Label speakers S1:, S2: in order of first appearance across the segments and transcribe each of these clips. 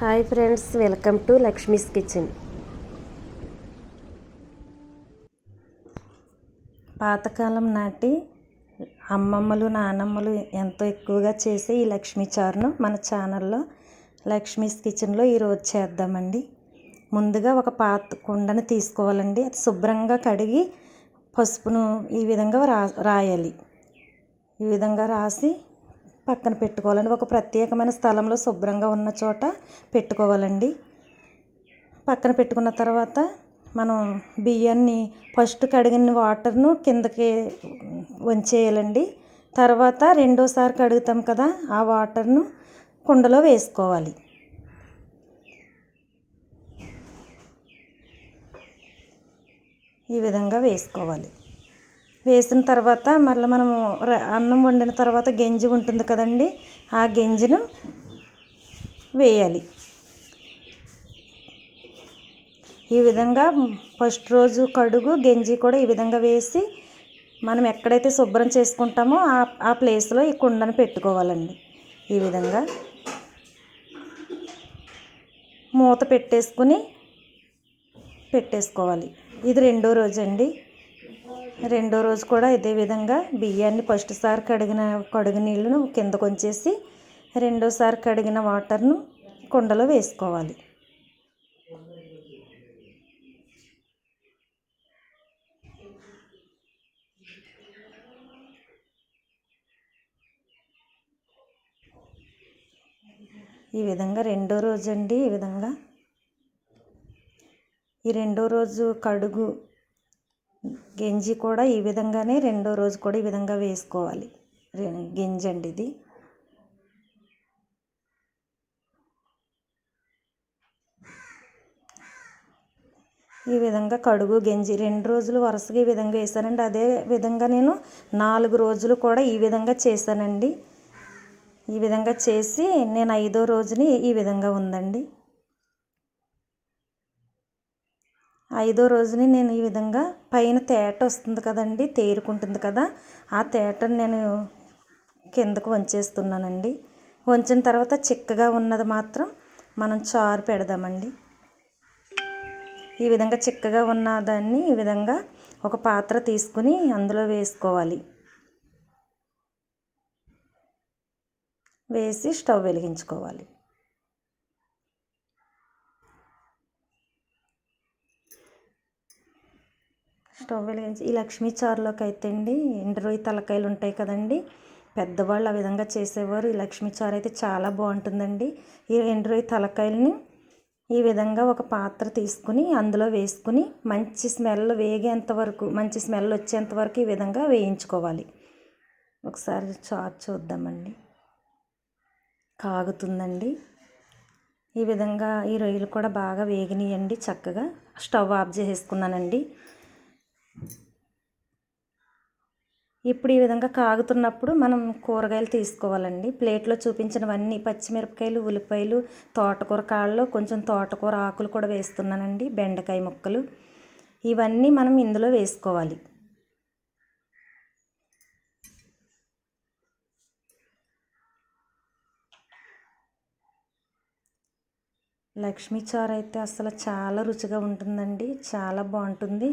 S1: Hi friends welcome to Lakshmi's kitchen. పాతకాలం నాటి అమ్మమ్మలు నానమ్మలు ఎంతో ఎక్కువగా చేసే ఈ లక్ష్మీ చారును మన ఛానల్లో లక్ష్మీస్ కిచెన్లో ఈరోజు చేద్దామండి. ముందుగా ఒక పాత కుండను తీసుకోవాలండి. అది శుభ్రంగా కడిగి పసుపును ఈ విధంగా రా రాయాలి. ఈ విధంగా రాసి పక్కన పెట్టుకోవాలండి. ఒక ప్రత్యేకమైన స్థలంలో శుభ్రంగా ఉన్న చోట పెట్టుకోవాలండి. పక్కన పెట్టుకున్న తర్వాత మనం బియ్యాన్ని ఫస్ట్ కడిగిన వాటర్ను కిందకి వంచేయాలండి. తర్వాత రెండోసారి కడుగుతాం కదా ఆ వాటర్ను కుండలో వేసుకోవాలి. ఈ విధంగా వేసుకోవాలి. వేసిన తర్వాత మళ్ళీ మనము అన్నం వండిన తర్వాత గెంజి ఉంటుంది కదండి ఆ గెంజిను వేయాలి. ఈ విధంగా ఫస్ట్ రోజు కడుగు గెంజి కూడా ఈ విధంగా వేసి మనం ఎక్కడైతే శుభ్రం చేసుకుంటామో ఆ ఆ ప్లేస్లో ఈ కుండను పెట్టుకోవాలండి. ఈ విధంగా మూత పెట్టేసుకుని పెట్టేసుకోవాలి. ఇది రెండో రోజు అండి రెండో రోజు కూడా ఇదే విధంగా బియ్యాన్ని ఫస్ట్ సారి కడిగిన కడుగు నీళ్ళను కిందకు ఉంచేసి రెండోసారి కడిగిన వాటర్ను కుండలో వేసుకోవాలి. ఈ విధంగా రెండో రోజు అండి ఈ విధంగా. ఈ రెండో రోజు కడుగు గెంజి కూడా ఈ విధంగానే రెండో రోజు కూడా ఈ విధంగా వేసుకోవాలి. గింజ అండి ఇది. ఈ విధంగా కడుగు గెంజి. రెండు రోజులు వరుసగా ఈ విధంగా వేసానండి అదే విధంగా నేను నాలుగు రోజులు కూడా ఈ విధంగా చేశానండి ఈ విధంగా చేసి నేను ఐదో రోజుని ఈ విధంగా ఉందండి. ఐదో రోజుని నేను ఈ విధంగా పైన తేట వస్తుంది కదండి తేరుకుంటుంది కదా. ఆ తేటను నేను కిందకు వంచేస్తున్నానండి. వంచిన తర్వాత చిక్కగా ఉన్నది మాత్రం మనం చారు పెడదామండి. ఈ విధంగా చిక్కగా ఉన్న దాన్ని ఈ విధంగా ఒక పాత్ర తీసుకుని అందులో వేసుకోవాలి. వేసి స్టవ్ వెలిగించుకోవాలి. స్టవ్ వెలిగించి ఈ లక్ష్మీ చారులోకి అయితే అండి ఎండ్రోయి తలకాయలు ఉంటాయి కదండి. పెద్దవాళ్ళు ఆ విధంగా చేసేవారు. ఈ లక్ష్మీ చారు అయితే చాలా బాగుంటుందండి. ఈ ఎండ్రోయి తలకాయలని ఈ విధంగా ఒక పాత్ర తీసుకుని అందులో వేసుకుని మంచి స్మెల్ వేగేంత వరకు మంచి స్మెల్ వచ్చేంత వరకు ఈ విధంగా వేయించుకోవాలి. ఒకసారి చారు చూద్దామండి. కాగుతుందండి. ఈ విధంగా ఈ రొయ్యలు కూడా బాగా వేగినాయండి చక్కగా. స్టవ్ ఆఫ్ చేసేసుకున్నానండి. ఇప్పుడు ఈ విధంగా కాగుతున్నప్పుడు మనం కూరగాయలు తీసుకోవాలండి. ప్లేట్లో చూపించినవన్నీ పచ్చిమిరపకాయలు ఉల్లిపాయలు తోటకూర కాళ్ళు కొంచెం తోటకూర ఆకులు కూడా వేస్తున్నానండి బెండకాయ ముక్కలు. ఇవన్నీ మనం ఇందులో వేసుకోవాలి. లక్ష్మీ చారు అయితే అసలు చాలా రుచిగా ఉంటుందండి చాలా బాగుంటుంది.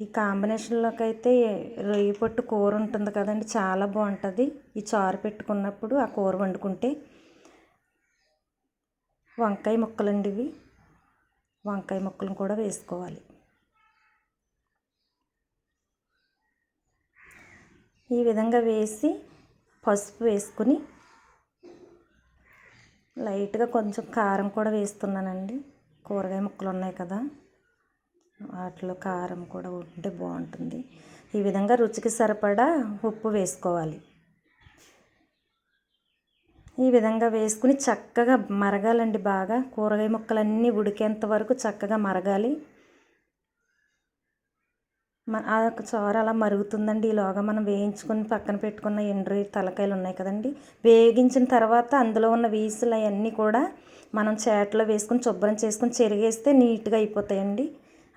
S1: ఈ కాంబినేషన్లోకి అయితే రొయ్యి పొట్టు కూర ఉంటుంది కదండి చాలా బాగుంటుంది. ఈ చారు పెట్టుకున్నప్పుడు ఆ కూర వండుకుంటే వంకాయ ముక్కలండి ఇవి. వంకాయ ముక్కలను కూడా వేసుకోవాలి. ఈ విధంగా వేసి పసుపు వేసుకుని లైట్గా కొంచెం కారం కూడా వేస్తున్నానండి. కూరగాయ ముక్కలు ఉన్నాయి కదా. వాటిలో కారం కూడా ఉంటే బాగుంటుంది. ఈ విధంగా రుచికి సరిపడా ఉప్పు వేసుకోవాలి. ఈ విధంగా వేసుకుని చక్కగా మరగాలండి బాగా. కూరగాయ ముక్కలన్నీ ఉడికేంత వరకు చక్కగా మరగాలి. ఆ యొక్క చారు అలా మరుగుతుందండి. ఈలోగా మనం వేయించుకొని పక్కన పెట్టుకున్న ఎండ్రి తలకాయలు ఉన్నాయి కదండి. వేగించిన తర్వాత అందులో ఉన్న వీసులు అవన్నీ కూడా మనం చేటలో వేసుకుని శుభ్రం చేసుకుని చెరిగేస్తే నీట్గా అయిపోతాయండి.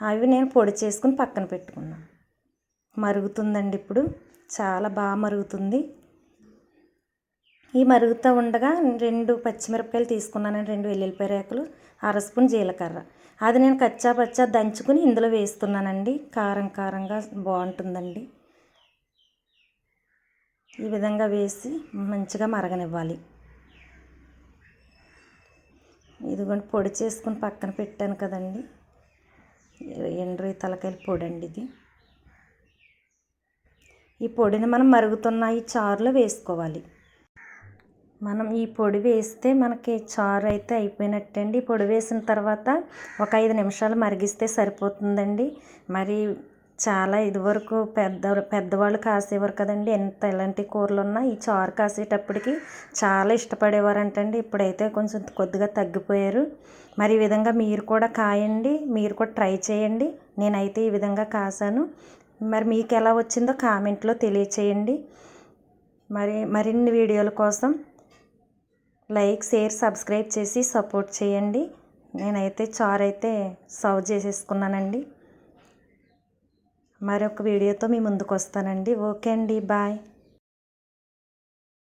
S1: అవి నేను పొడి చేసుకుని పక్కన పెట్టుకున్నాను మరుగుతుందండి ఇప్పుడు. చాలా బాగా మరుగుతుంది. ఈ మరుగుతూ ఉండగా రెండు పచ్చిమిరపకాయలు తీసుకున్నాను రెండు వెల్లుల్లిపాయ రేకులు అర స్పూన్ జీలకర్ర. అది నేను కచ్చా పచ్చా దంచుకుని ఇందులో వేస్తున్నానండి. కారం కారంగా బాగుంటుందండి. ఈ విధంగా వేసి మంచిగా మరగనివ్వాలి. ఇదిగోండి పొడి చేసుకుని పక్కన పెట్టాను కదండి. ఎండ్రి తలకాయల పొడి అండి ఇది. ఈ పొడిని మనం మరుగుతున్న ఈ చారులో వేసుకోవాలి. మనం ఈ పొడి వేస్తే మనకి చారు అయితే అయిపోయినట్టండి. పొడి వేసిన తర్వాత ఒక ఐదు నిమిషాలు మరిగిస్తే సరిపోతుందండి. మరి చాలా ఇదివరకు పెద్ద పెద్దవాళ్ళు కాసేవారు కదండి. ఎంత ఎలాంటి కూరలు ఉన్నా ఈ చారు కాసేటప్పటికి చాలా ఇష్టపడేవారంటండి. ఇప్పుడైతే కొంచెం కొద్దిగా తగ్గిపోయారు. మరి ఈ విధంగా మీరు కూడా కాయండి. మీరు కూడా ట్రై చేయండి. నేనైతే ఈ విధంగా కాసాను. మరి మీకు ఎలా వచ్చిందో కామెంట్లో తెలియచేయండి. మరి మరిన్ని వీడియోల కోసం లైక్ షేర్ సబ్స్క్రైబ్ చేసి సపోర్ట్ చేయండి. నేనైతే చారు అయితే సర్వ్ చేసేసుకున్నానండి. మరొక వీడియోతో మీ ముందుకు వస్తానండి. ఓకే అండి. బాయ్.